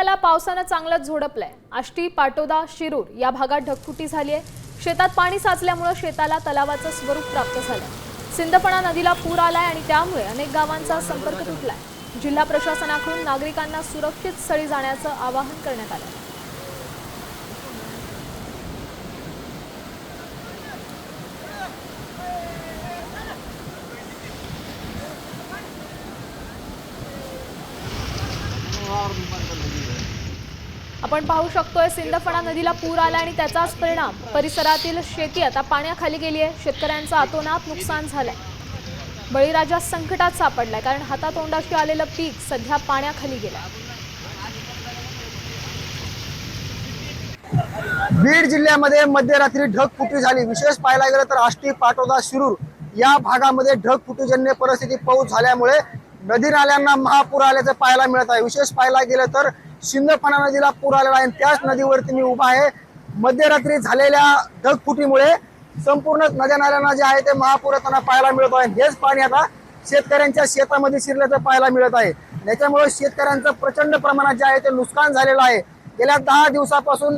जिल्ह्याला पावसानं चांगलंच झोडपलंय. आष्टी पाटोदा शिरूर या भागात ढगफुटी झाली आहे शेतात पाणी साचल्यामुळं शेताला तलावाचं स्वरूप प्राप्त झालंय. सिंदपणा नदीला पूर आलाय आणि त्यामुळे अनेक गावांचा संपर्क तुटलाय. जिल्हा प्रशासनाकडून नागरिकांना सुरक्षित स्थळी जाण्याचं आवाहन करण्यात आलं आपण पाहू शकतोय सिंदफणा नदीला पूर आला आणि त्याचाच परिणाम. परिसरातील शेती आता पाण्याखाली गेली आहे शेतकऱ्यांचं अतोनात नुकसान झालंय. बळीराजा संकटात सापडलाय कारण हातातोंडाशी आलेलं पीक सध्या पाण्याखाली गेलं बीड जिल्ह्यामध्ये मध्यरात्री ढगफुटी झाली. विशेष पाहायला गेलं तर आष्टी पाटोदा शिरूर या भागामध्ये ढगफुटीजन्य परिस्थिती पाऊस झाल्यामुळे नदी नाल्यांना महापूर आल्याचं पाहायला मिळत आहे. विशेष पाहायला गेलं तर सिंदफणा नदीला पूर आलेला आहे त्याच नदीवरती मी उभा आहे. मध्यरात्री झालेल्या ढगफुटीमुळे संपूर्ण नद्या नाल्यांना जे आहे ते महापूर येताना पाहायला मिळत आहे. हेच पाणी आता शेतकऱ्यांच्या शेतामध्ये शिरल्याचं पाहायला मिळत आहे. याच्यामुळे शेतकऱ्यांचं प्रचंड प्रमाणात जे आहे ते नुकसान झालेलं आहे. गेल्या दहा दिवसापासून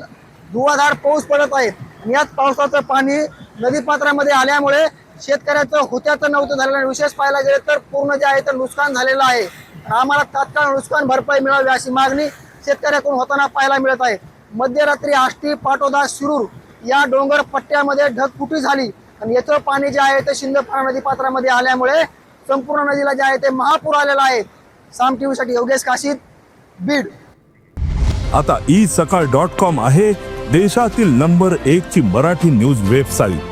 धुवाधार पाऊस पडत आहे. आणि याच पावसाचं पाणी नदीपात्रामध्ये आल्यामुळे शेतकऱ्याचं होत्याचं नव्हतं झालेलं आणि विशेष पाहायला गेलं तर पूर्ण जे आहे तर नुकसान झालेलं आहे. आम्हाला तात्काळ नुकसान भरपाई मिळावी अशी मागणी शेतकऱ्याकडून होताना पाहायला मिळत आहे. मध्यरात्री आष्टी पाटोदा शिरूर या डोंगर पट्ट्यामध्ये ढगफुटी झाली. आणि याचं पाणी जे आहे ते शिंगपारा नदी पात्रामध्ये आल्यामुळे संपूर्ण नदीला जे आहे ते महापूर आलेला आहे. साम टीव्ही साठी योगेश काशीद बीड. आता ई सकाळ डॉट कॉम आहे देशातील नंबर एक ची मराठी न्यूज वेबसाईट.